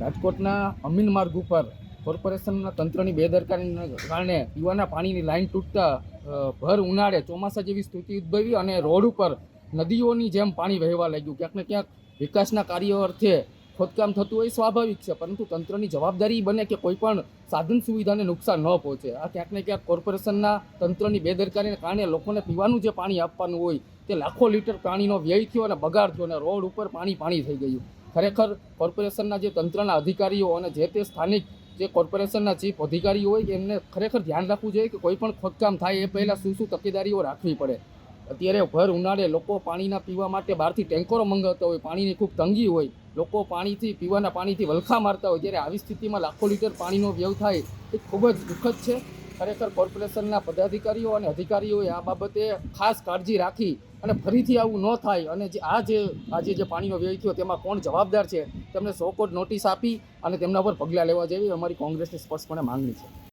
રાજકોટના અમીન માર્ગ ઉપર કોર્પોરેશનના તંત્રની બેદરકારીને કારણે પીવાના પાણીની લાઈન તૂટતા ભર ઉનાળે ચોમાસા જેવી સ્થિતિ ઉદ્ભવી અને રોડ ઉપર નદીઓની જેમ પાણી વહેવા લાગ્યું. ક્યાંક ને ક્યાંક વિકાસના કાર્યો અર્થે ખોદકામ થતું હોય સ્વાભાવિક છે, પરંતુ તંત્રની જવાબદારી બને કે કોઈ પણ સાધન સુવિધાને નુકસાન ન પહોંચે. આ ક્યાંક ને ક્યાંક કોર્પોરેશનના તંત્રની બેદરકારીને કારણે લોકોને પીવાનું જે પાણી આપવાનું હોય તે લાખો લીટર પાણીનો વ્યય થયો અને બગાડ થયો અને રોડ ઉપર પાણી પાણી થઈ ગયું. ખરેખર કોર્પોરેશનના જે તંત્રના અધિકારીઓ અને જે તે સ્થાનિક જે કોર્પોરેશનના ચીફ અધિકારીઓ હોય, એમને ખરેખર ધ્યાન રાખવું જોઈએ કે કોઈ પણ ખોદકામ થાય, એ પહેલાં શું શું તકેદારીઓ રાખવી પડે. અત્યારે ભર ઉનાળે લોકો પાણીના પીવા માટે બહારથી ટેન્કરો મંગાવતા હોય, પાણીની ખૂબ તંગી હોય. લોકો પાણીથી, પીવાના પાણીથી વલખા મારતા હોય. ત્યારે આવી સ્થિતિમાં લાખો લીટર પાણીનો વ્યવ થાય, એ ખૂબ જ દુઃખદ છે. ખરેખર કોર્પોરેશનના પદાધિકારીઓ અને અધિકારીઓએ આ બાબતે ખાસ કાળજી રાખી અને ફરીથી આવું ન થાય અને જે આ જે આજે જે પાણીનો વ્યય થયો તેમાં કોણ જવાબદાર છે, તેમને સો કોટ નોટિસ આપી અને તેમના પર પગલાં લેવા જેવી અમારી કોંગ્રેસની સ્પષ્ટપણે માંગણી છે.